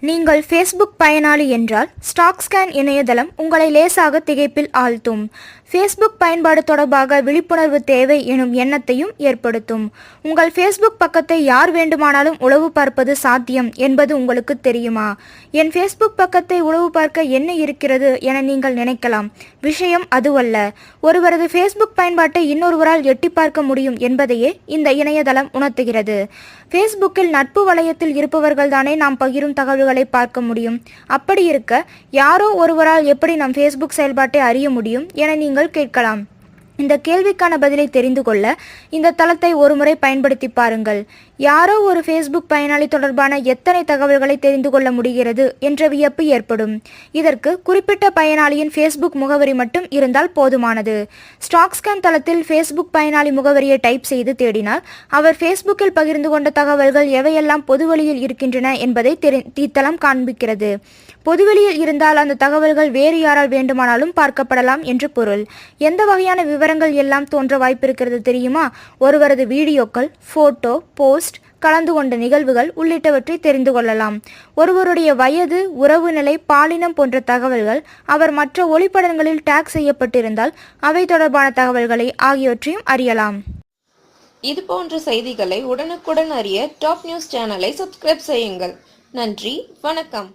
நீங்கள் ஃபேஸ்புக் பயனாளி என்றால் ஸ்டாக் ஸ்கேன் இணையதளம் உங்களை லேசாக திகைப்பில் ஆழ்த்தும். ஃபேஸ்புக் பயன்பாடு தொடர்பாக விழிப்புணர்வு தேவை எனும் எண்ணத்தையும் ஏற்படுத்தும். உங்கள் ஃபேஸ்புக் பக்கத்தை யார் வேண்டுமானாலும் உளவு பார்ப்பது சாத்தியம் என்பது உங்களுக்கு தெரியுமா? என் ஃபேஸ்புக் பக்கத்தை உளவு பார்க்க என்ன இருக்கிறது என நீங்கள் நினைக்கலாம். விஷயம் அதுவல்ல. ஒருவரது ஃபேஸ்புக் பயன்பாட்டை இன்னொருவரால் எட்டி பார்க்க முடியும் என்பதையே இந்த இணையதளம் உணர்த்துகிறது. ஃபேஸ்புக்கில் நட்பு வளையத்தில் இருப்பவர்கள் தானே நாம் பகிரும் தகவல்கள் பார்க்க முடியும். அப்படி இருக்க யாரோ ஒருவரால் எப்படி நம் ஃபேஸ்புக் செயல்பாட்டை அறிய முடியும் என நீங்கள் கேட்கலாம். இந்த கேள்விக்கான பதிலை தெரிந்து கொள்ள இந்த தளத்தை ஒருமுறை பயன்படுத்தி பாருங்கள். யாரோ ஒரு ஃபேஸ்புக் பயனாளி தொடர்பான எத்தனை தகவல்களை தெரிந்து கொள்ள முடிகிறது என்ற வியப்பு ஏற்படும். இதற்கு குறிப்பிட்ட பயனாளியின் ஃபேஸ்புக் முகவரி மட்டும் இருந்தால் போதுமானது. ஸ்டாக்ஸ்கேன் தளத்தில் ஃபேஸ்புக் பயனாளி முகவரியை டைப் செய்து தேடினால் அவர் ஃபேஸ்புக்கில் பகிர்ந்து கொண்ட தகவல்கள் எவையெல்லாம் பொதுவெளியில் இருக்கின்றன என்பதை தெரி இத்தளம் காண்பிக்கிறது. பொதுவெளியில் இருந்தால் அந்த தகவல்கள் வேறு யாரால் வேண்டுமானாலும் பார்க்கப்படலாம் என்று பொருள். எந்த வகையான விவரம் விவரங்கள் எல்லாம் தோன்ற வாய்ப்பிருக்கிறது தெரியுமா? ஒருவரது வீடியோக்கள் போட்டோ போஸ்ட் கலந்து கொண்ட நிகழ்வுகள் உள்ளிட்டவற்றை தெரிந்து கொள்ளலாம். ஒருவருடைய வயது உறவு நிலை பாலினம் போன்ற தகவல்கள் அவர் மற்ற ஒளிப்படங்களில் டேக் செய்யப்பட்டிருந்தால் அவை தொடர்பான தகவல்களை ஆகியவற்றையும் அறியலாம். இது போன்ற செய்திகளை உடனுக்குடன் அறிய டாப் நியூஸ் சேனலை சப்ஸ்கிரைப் செய்யுங்கள். நன்றி வணக்கம்.